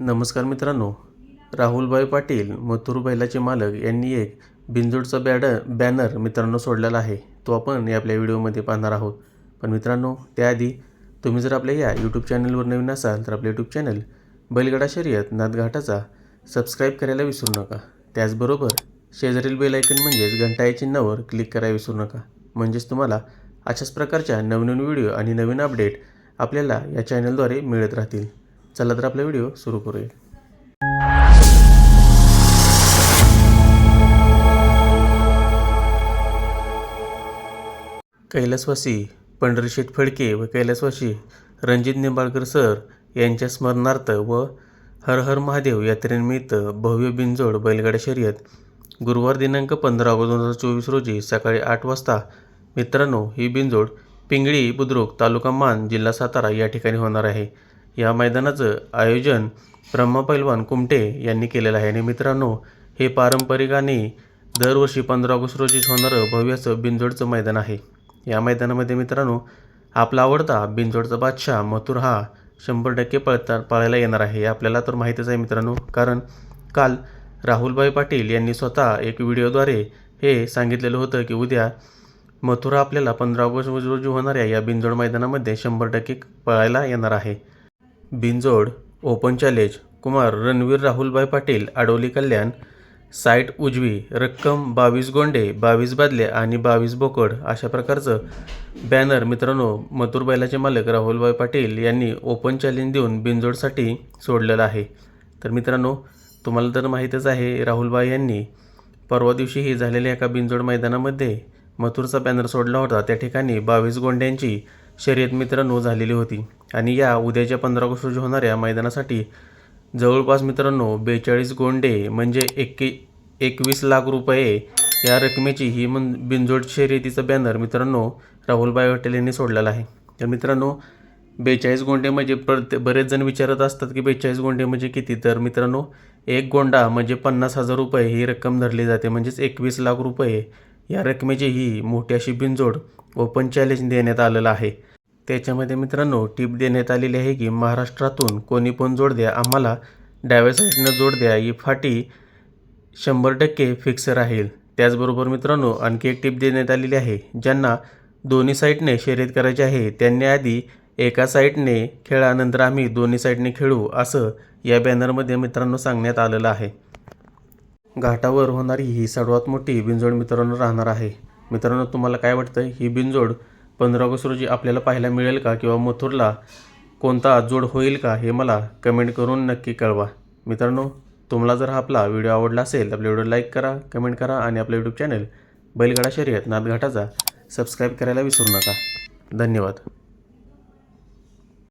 नमस्कार मित्रांनो राहुलभाई पाटील मथुर बैलाचे मालक यांनी एक बिनजोडचा बॅड बॅनर मित्रांनो सोडलेला आहे. तो आपण या आपल्या व्हिडिओमध्ये पाहणार आहोत. पण मित्रांनो त्याआधी तुम्ही जर आपल्या या यूट्यूब चॅनलवर नवीन असाल तर आपले यूट्यूब चॅनल बैलगडा शर्यत नादघाटाचा सबस्क्राईब करायला विसरू नका. त्याचबरोबर शेजारील बेलायकन म्हणजेच घंटा या चिन्हावर क्लिक करायला विसरू नका. म्हणजेच तुम्हाला अशाच प्रकारच्या नवनवीन व्हिडिओ आणि नवीन अपडेट आपल्याला या चॅनलद्वारे मिळत राहतील. चला तर आपला व्हिडिओ सुरू करूया. कैलासवासी पंढरीशेठ फडके व कैलासवासी रणजित निंबाळकर सर यांच्या स्मरणार्थ व हर हर महादेव यात्रेनिमित्त भव्य बिंजोड बैलगाडा शर्यत गुरुवार दिनांक पंधरा ऑगस्ट दोन हजार चोवीस रोजी सकाळी आठ वाजता. मित्रांनो ही बिंजोड पिंगळी बुद्रुक तालुका मान जिल्हा सातारा या ठिकाणी होणार आहे. या मैदानाचं आयोजन ब्रह्मपैलवान कुमटे यांनी केलेलं आहे. आणि मित्रांनो हे पारंपरिक आणि दरवर्षी पंधरा ऑगस्ट रोजीच होणारं भव्य असं मैदान आहे. या मैदानामध्ये मित्रांनो आपला आवडता बिंजोडचा बादशाह मथुर हा शंभर टक्के पळता पळायला येणार आहे. हे आपल्याला तर माहीतच आहे मित्रांनो कारण काल राहुलभाई पाटील यांनी स्वतः एक व्हिडिओद्वारे हे सांगितलेलं होतं की उद्या मथुरा आपल्याला पंधरा ऑगस्ट रोजी होणाऱ्या या बिंजोड मैदानामध्ये शंभर टक्के पळायला येणार आहे. बिंजोड open challenge Kumar Ranveer Rahulbhai Patil Adoli Kalyan side उजवी रक्कम बावीस गोंडे बावीस बादले आणि बावीस बोकड अशा प्रकारचं बॅनर मित्रांनो मथुर बैलाचे मालक राहुलभाई पाटील यांनी ओपन चॅलेंज देऊन बिंजोडसाठी सोडलेलं आहे. तर मित्रांनो तुम्हाला तर माहीतच आहे राहुलभाई यांनी परवा दिवशीही झालेल्या एका बिंजोड मैदानामध्ये मथुरचा बॅनर सोडला होता. त्या ठिकाणी बावीस गोंड्यांची शर्यत मित्रांनो झालेली होती. आणि या उद्याच्या पंधरा ऑगस्ट रोजी होणाऱ्या मैदानासाठी जवळपास मित्रांनो बेचाळीस गोंडे म्हणजे एक्के एकवीस लाख रुपये या रकमेची ही मन बिनजोड शर्यतीचा बॅनर मित्रांनो राहुलभाई पटेल यांनी सोडलेला आहे. तर मित्रांनो बेचाळीस गोंडे म्हणजे प्रत्ये बरेच जण विचारत असतात की बेचाळीस गोंडे म्हणजे किती? तर मित्रांनो एक गोंडा म्हणजे पन्नास हजार रुपये ही रक्कम धरली जाते. म्हणजेच एकवीस लाख रुपये या रकमेची ही मोठी अशी बिनजोड ओपन चॅलेंज देण्यात आलेलं आहे. त्याच्यामध्ये मित्रांनो टीप देण्यात आलेली आहे की महाराष्ट्रातून कोणी पण जोड द्या आम्हाला डाव्या साईडनं जोड द्या ही फाटी शंभर टक्के फिक्स राहील. त्याचबरोबर मित्रांनो आणखी एक टीप देण्यात आलेली आहे ज्यांना दोन्ही साईडने शर्यत करायची आहे त्यांनी आधी एका साईडने खेळा नंतर आम्ही दोन्ही साईडने खेळू असं या बॅनरमध्ये मित्रांनो सांगण्यात आलेलं आहे. घाटावर होणारी ही सर्वात मोठी बिंजोड मित्रांनो राहणार आहे. मित्रांनो तुम्हाला काय वाटतं ही बिंजोड पंधरा ऑगस्ट रोजी आपल्याला पाहायला मिळेल का किंवा मथुरला कोणता जोड होईल का हे मला कमेंट करून नक्की कळवा. मित्रांनो तुम्हाला जर हा आपला व्हिडिओ आवडला असेल तर आपल्या व्हिडिओ लाईक करा कमेंट करा आणि आपलं यूट्यूब चॅनल बैलगाडा शर्यत नादघाटाचा सबस्क्राईब करायला विसरू नका. धन्यवाद.